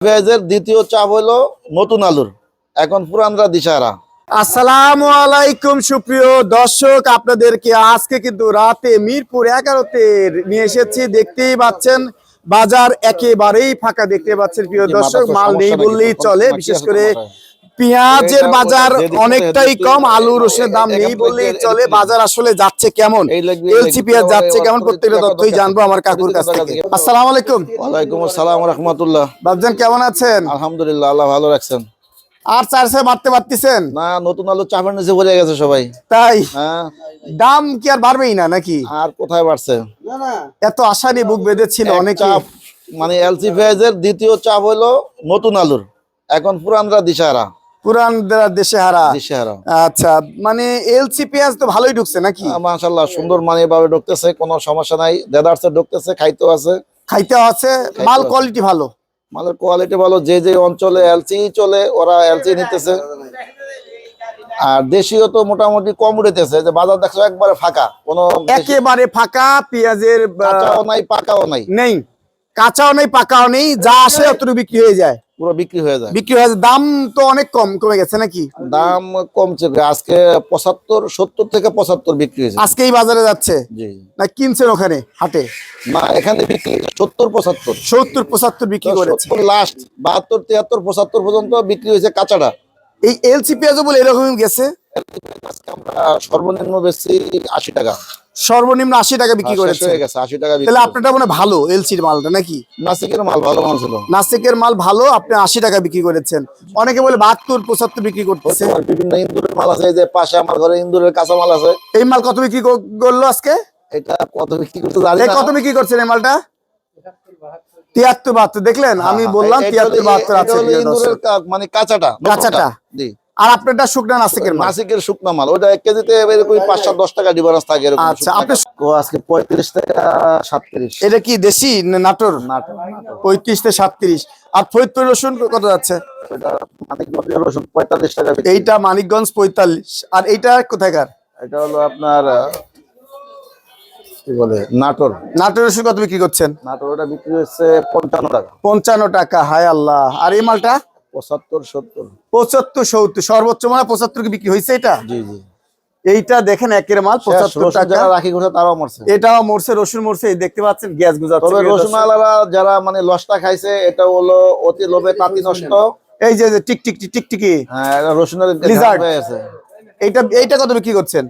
পেঁয়াজের দ্বিতীয় চাপ হলো নতুন আলুর। এখন পুরানরা দিশারা আসসালামু আলাইকুম সুপ্রিয় দর্শক। আপনাদেরকে আজকে কিন্তু রাতে মিরপুর এগারোতে নিয়ে এসেছি। দেখতেই পাচ্ছেন বাজার একেবারেই ফাঁকা দেখতে পাচ্ছেন প্রিয় দর্শক। মাল নেই বললেই চলে। বিশেষ করে? পেঁয়াজের বাজার অনেকটাই কম আলু রসুনের দাম নেই বললেই চলে বাজার আসলে যাচ্ছে কেমন? এলসি পেঁয়াজ যাচ্ছে কেমন? প্রত্যেকটা তথ্যই জানব আমার কাকুর কাছ থেকে। আসসালামু আলাইকুম। ওয়ালাইকুম আসসালাম রহমতুল্লাহ। বাবজান কেমন আছেন? আলহামদুলিল্লাহ আল্লাহ ভালো রাখছেন। আর চারশে বাড়তে পারতেছেন? না নতুন আলু চাপের নিচে পড়ে গেছে সবাই। তাই? হ্যাঁ। দাম কি আর বাড়বেই না নাকি? আর কোথায় বাড়ছে? এত আশা নিয়ে বুক বেঁধেছিল অনেকে। চাপ মানে এলসি পেঁয়াজের দ্বিতীয় চাপ হলো নতুন আলুর এখন পুরানরা দিশাহারা। পুরান দে- দেশে হারা। আচ্ছা মানে এলসি পেঁয়াজ তো ভালোই ঢুকছে নাকি? মাশাল্লাহ সুন্দর মানে ভাবে ঢুকতেছে কোনো সমস্যা নাই। দেদারসে ঢুকতেছে খাইতেও আছে। খাইতে আছে মাল কোয়ালিটি ভালো। মালের কোয়ালিটি ভালো যে যে অঞ্চলে এলসি চলে ওরা এলসি নিতেছে। আর দেশীয় তো মোটামুটি কম উঠেতেছে যে বাজার দেখছ একবারে ফাঁকা। কোনো একেবারে ফাঁকা পেঁয়াজের নাই পাকাও নাই। নেই। কাঁচাও নেই পাকাও নেই যা আসে অতটুকু বিক্রি হয়ে যায়। পুরো বিক্রি হয়ে যায়। বিক্রি হয়ে যায়। দাম তো অনেক কম কমে গেছে নাকি? দাম কমছে। আজকে পঁচাত্তর সত্তর থেকে পঁচাত্তর বিক্রি হয়েছে। আজকেই বাজারে যাচ্ছে? না কিনছেন ওখানে হাটে? না এখানে বিক্রি সত্তর পঁচাত্তর। সত্তর পঁচাত্তর বিক্রি করেছে। লাস্ট বাহাত্তর তিয়াত্তর পঁচাত্তর পর্যন্ত বিক্রি হয়েছে কাঁচাটা। এই এলসি পেঁয়াজও বলে এরকমই গেছে? আজকে আমরা সর্বনিম্ন বেশি আশি টাকা। সর্বনিম্ন আশি টাকা বিক্রি করেছে হয়ে গেছে আশি টাকা তাহলে আপনারটা মনে হয় ভালো এলসির মালটা নাকি? নাসিকের মাল ভালো মাল ছিল। নাসিকের মাল ভালো আপনি আশি টাকা বিক্রি করেছেন। অনেকে বলে বাহাত্তর পঁচাত্তর বিক্রি করতেছে। বিভিন্ন ইন্দুরের মাল আছে যে পাশে আমার ঘরে ইন্দুরের কাঁচা মাল আছে। এই মাল কত বিক্রি করল আজকে? এটা কত বিক্রি করতে জানি কত বিক্রি করছেন এই মালটা? তিয়াত্তর বাহাত্তর দেখলেন? আমি হ্যাঁ, বললাম তিয়াত্তর বাহাত্তর আছে মানে কাঁচাটা কাঁচাটা? জি। আর আপনারটা শুকনা নাসিকের মাল? নাসিকের শুকনা মাল। ওটা এক কেজিতে এরকম পাঁচ সাত দশ টাকা ডিফারেন্স থাকে এরকম আচ্ছা, আপনি- আজকে পঁয়ত্রিশ টাকা সাতত্রিশ। এটা কি দেশি না নাটোর? নাটক পঁয়ত্রিশ থেকে সাতত্রিশ। আর ফরিদপুর রসুন কত যাচ্ছে? এটা রসুন পঁয়তাল্লিশ টাকা। এইটা মানিকগঞ্জ পঁয়তাল্লিশ। আর এইটা কোথাকার? এটা হলো আপনার কি বলে নাটোর। নাটোর রসুন কত বিক্রি করছেন? নাটোর ওটা বিক্রি হচ্ছে পঞ্চান্ন টাকা। পঞ্চান্ন টাকা হায় আল্লাহ। আর এই মালটা? পঁচাত্তর সত্তর। পঁচাত্তর সত্তর সর্বোচ্চ মানে পঁচাত্তর কি বিক্রি হয়েছে এটা? জি জি। এইটা দেখেন একের মাল পঁচাত্তর টাকা। যারা রাখি ঘুরে তারাও মরছে। এটাও মরছে রসুন মরছে দেখতে পাচ্ছেন গ্যাস গুজাচ্ছে তবে রসুন আলারা যারা মানে লসটা খাইছে এটা হলো অতি লোভে তাঁতি নষ্ট। এই যে যে টিক টিক টিক টিক টিকি হ্যাঁ রসুনের। এইটা এইটা কত বিক্রি করছেন?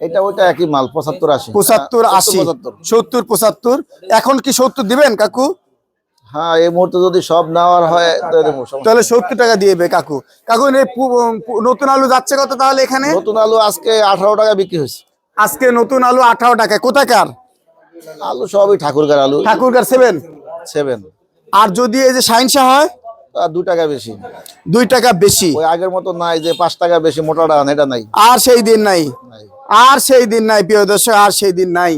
এটা ওইটা একই মাল পঁচাত্তর আশি। পঁচাত্তর হ্যাঁ, আশি। পঁচাত্তর। সত্তর পঁচাত্তর। এখন কি সত্তর দিবেন কাকু? হ্যাঁ এই মুহূর্তে যদি সব নেওয়ার হয়। তাহলে সত্তর টাকা দিয়েবে কাকু। কাকু নতুন আলু যাচ্ছে কত তাহলে এখানে? নতুন আলু আজকে আঠারো টাকা বিক্রি হয়েছে। আজকে নতুন আলু আঠারো টাকা কোথাকার আলু সবই আলু। ঠাকুরকার সেভেন সেভেন আর যদি এই যে সাইনসা হয়? আর দু টাকা বেশি। দুই টাকা বেশি। ওই আগের মতো নাই যে পাঁচ টাকা বেশি মোটা এটা নাই। আর সেই দিন নাই। নাই। আর সেই দিন নাই প্রিয় দর্শক আর সেই দিন নাই।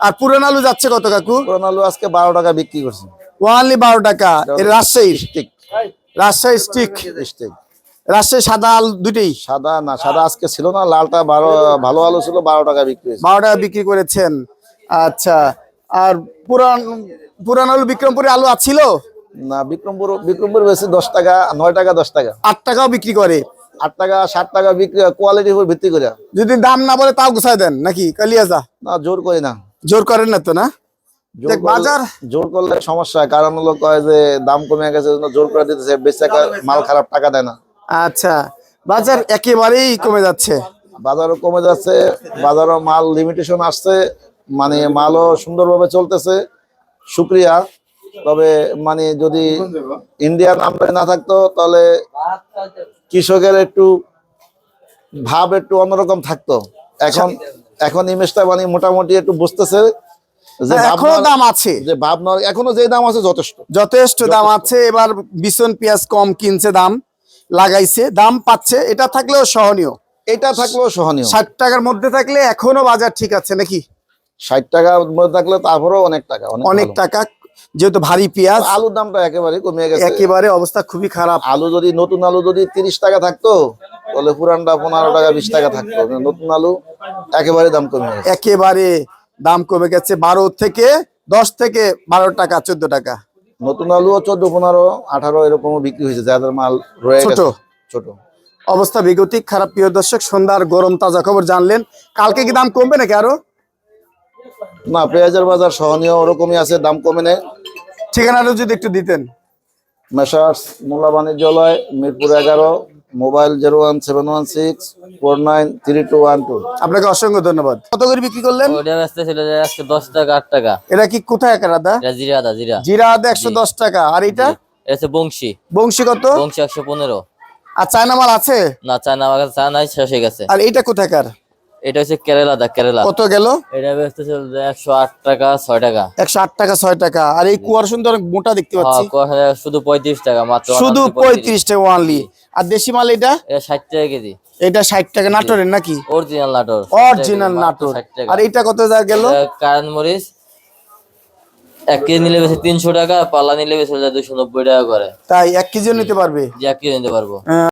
আর পুরান আলু যাচ্ছে কত কাকু? পুরান আলু আজকে বারো টাকা বিক্রি করছে। ওয়ানলি বারো টাকা। Rajshahi stick Rajshahi stick stick Rajshahi সাদা আলু দুটেই সাদা না সাদা আজকে ছিল না লালটা বারো ভালো আলু ছিল বারো টাকা বিক্রি বারো টাকা বিক্রি করেছেন। আচ্ছা আর পুরান পুরান আলু বিক্রমপুরে আলু আছিল? না বিক্রমপুর বিক্রমপুর বেশি দশ টাকা নয় টাকা দশ টাকা। আট টাকাও বিক্রি করে। আট টাকা ষাট টাকা বিক্রি কোয়ালিটির উপর ভিত্তি করে। যদি দাম না বলে তাও গুছাই দেন নাকি? কালিয়াজা? না জোর করে না। জোর করেন না তো না? বাজার জোর করলে সমস্যা কারণ হলো কয় যে দাম কমে গেছে জোর করে দিতেছে টাকা মাল খারাপ টাকা দেয় না। আচ্ছা বাজার একেবারেই কমে যাচ্ছে। বাজারও কমে যাচ্ছে বাজারও মাল লিমিটেশন আসছে মানে মালও সুন্দরভাবে চলতেছে শুক্রিয়া। তবে মানে যদি ইন্ডিয়ান আমদানি না থাকতো তাহলে কৃষকের একটু ভাব একটু অন্যরকম থাকতো। এখন এখন ইমেজটা মানে মোটামুটি একটু বুঝতেছে। এখনও দাম আছে। যে ভাবনা এখনও যে দাম আছে যথেষ্ট। যথেষ্ট দাম আছে। এবার বিছন পেঁয়াজ কম কিনছে দাম লাগাইছে। দাম পাচ্ছে। এটা থাকলেও সহনীয়। এটা থাকলেও সহনীয়। ষাট টাকার মধ্যে থাকলে এখনও বাজার ঠিক আছে নাকি? ষাট টাকার মধ্যে থাকলে তারপরেও অনেক টাকা অনেক টাকা। যেহেতু ভারী পেঁয়াজ আলুর দামটা একেবারে কমে গেছে। একেবারে অবস্থা খুবই খারাপ। আলু যদি নতুন আলু যদি তিরিশ টাকা থাকতো তাহলে পুরানটা পনেরো টাকা বিশ টাকা থাকতো। নতুন আলু একেবারে দাম কমে গেছে। একেবারে দাম কমে গেছে বারো থেকে দশ থেকে বারো টাকা চোদ্দ টাকা। নতুন আলুও চোদ্দ পনেরো আঠারো এরকম বিক্রি হয়েছে যাদের মাল রয়ে ছোট? ছোট। অবস্থা বিগতিক খারাপ প্রিয় দর্শক সন্ধ্যার গরম তাজা খবর জানলেন। কালকে কি দাম কমবে নাকি আরও? না পেঁয়াজের বাজার সহনীয় ওরকমই আছে দাম কমে নেই। ঠিকানাটা যদি একটু দিতেন। মেসার্স মোল্লা বাণিজ্যালয় মিরপুর এগারো। Mobile zero one seven one six four nine three two one two. আপনাকে অসংখ্য ধন্যবাদ। কত করে বিক্রি করলেন? ওটা ব্যস্ত ছিল যে আজকে দশ টাকা আট টাকা। এটা কি কোথায় একা দাদা এটা জিরা আদা জিরা। জিরা আদা একশো দশ টাকা। আর এটা? এটা হচ্ছে বংশী। বংশী কত? বংশী একশো পনেরো। আর চায়না মাল আছে? না চায়না মাল চায়না শেষ হয়ে গেছে। আর এইটা কোথায়কার এটা হচ্ছে কেরালা দা কেরালা। কত গেল? এটা একশো আট টাকা ছয় টাকা। একশো আট টাকা ছয় টাকা। আর এই কুয়ার সুন্দর অনেক মোটা দেখতে পাচ্ছি। হ্যাঁ, শুধু পঁয়ত্রিশ টাকা মাত্র শুধু অনায়াসে পঁয়ত্রিশ টাকা ওয়ানলি আর দেশি মাল এটা? এটা ষাট টাকা কেজি। এটা ষাট টাকা নাটোরের নাকি? Original Natore original Natore. আর এইটা কত যা গেল? কারণ মরিচ। এক কেজি নিলে বেশি তিনশো টাকা পাল্লা নিলে বেশি দুশো নব্বই টাকা করে। তাই এক কেজিও নিতে পারবে? এক কেজি নিতে পারব। আহ,